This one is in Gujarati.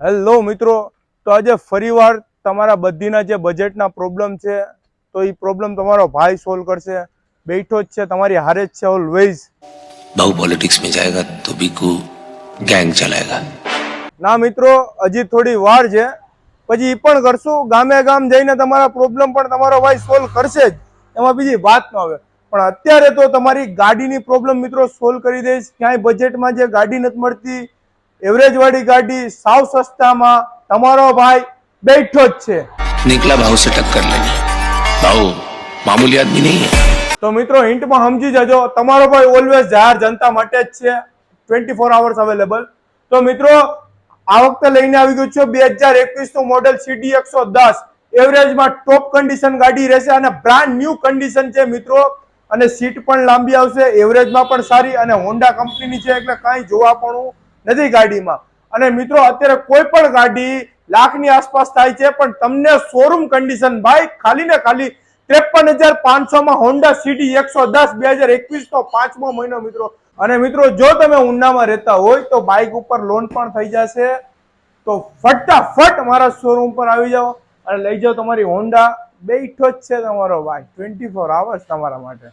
હેલો મિત્રો તો આજે ફરી વાર તમારા બધીના જે બજેટના પ્રોબ્લેમ છે તો એ પ્રોબ્લેમ તમારો ભાઈ સોલ્વ કરશે. બેઠો જ છે તમારી હારે જ છે ઓલવેઝ બહુ પોલિટિક્સ મેં જાયેગા તો બીકુ ગેંગ ચલાયેગા ના મિત્રો હજી થોડી વાર છે. પછી એ પણ કરશું. ગામે ગામ જઈને તમારા પ્રોબ્લેમ પણ તમારો ભાઈ સોલ્વ કરશે જ. એમાં બીજી વાત ન આવે. પણ અત્યારે તો તમારી ગાડીની પ્રોબ્લેમ મિત્રો સોલ્વ કરી દઈશ. ક્યાંય બજેટમાં જે ગાડી નથી મળતી એવરેજ વાળી ગાડી સાવ સસ્તામાં તમારો ભાઈ બેઠો જ છે. નીકલા ભાવ સે ટક્કર લેને ભાવ મામૂલી આદમી નહીં તો મિત્રો હિન્ટમાં સમજી જજો તમારો ભાઈ ઓલવેઝ જાહેર જનતા માટે જ છે. ટ્વેન્ટી ફોર આવર્સ અવેલેબલ તો મિત્રો આ વખતે લઈને આવી ગયું છે બે હજાર એકવીસનું મોડેલ સીડી એકસો દસ. એવરેજમાં ટોપ કન્ડિશન ગાડી રહેશે અને બ્રાન્ડ ન્યુ કન્ડિશન છે મિત્રો. અને સીટ પણ લાંબી આવશે. એવરેજમાં પણ સારી અને હોન્ડા કંપનીની છે એટલે કાંઈ જોવા પણ નથી ગાડીમાં. અને મિત્રો, અત્યારે કોઈ પણ ગાડી લાખની આસપાસ થાય છે, પણ તમને શોરૂમ કન્ડિશન ભાઈ ખાલી ને ખાલી ત્રેપન હજાર પાંચસો માં હોન્ડા સિટી એકસો દસ, બે હજાર એકવીસ નો પાંચમો મહિનો મિત્રો. અને મિત્રો, જો તમે ઉનામાં રહેતા હોય તો બાઇક ઉપર લોન પણ થઈ જશે. તો ફટાફટ મારા શોરૂમ પર આવી જાઓ અને લઈ જાઓ તમારી હોન્ડા બેઠો જ છે તમારો ભાઈ. ટ્વેન્ટી ફોર આવર્સ તમારા માટે.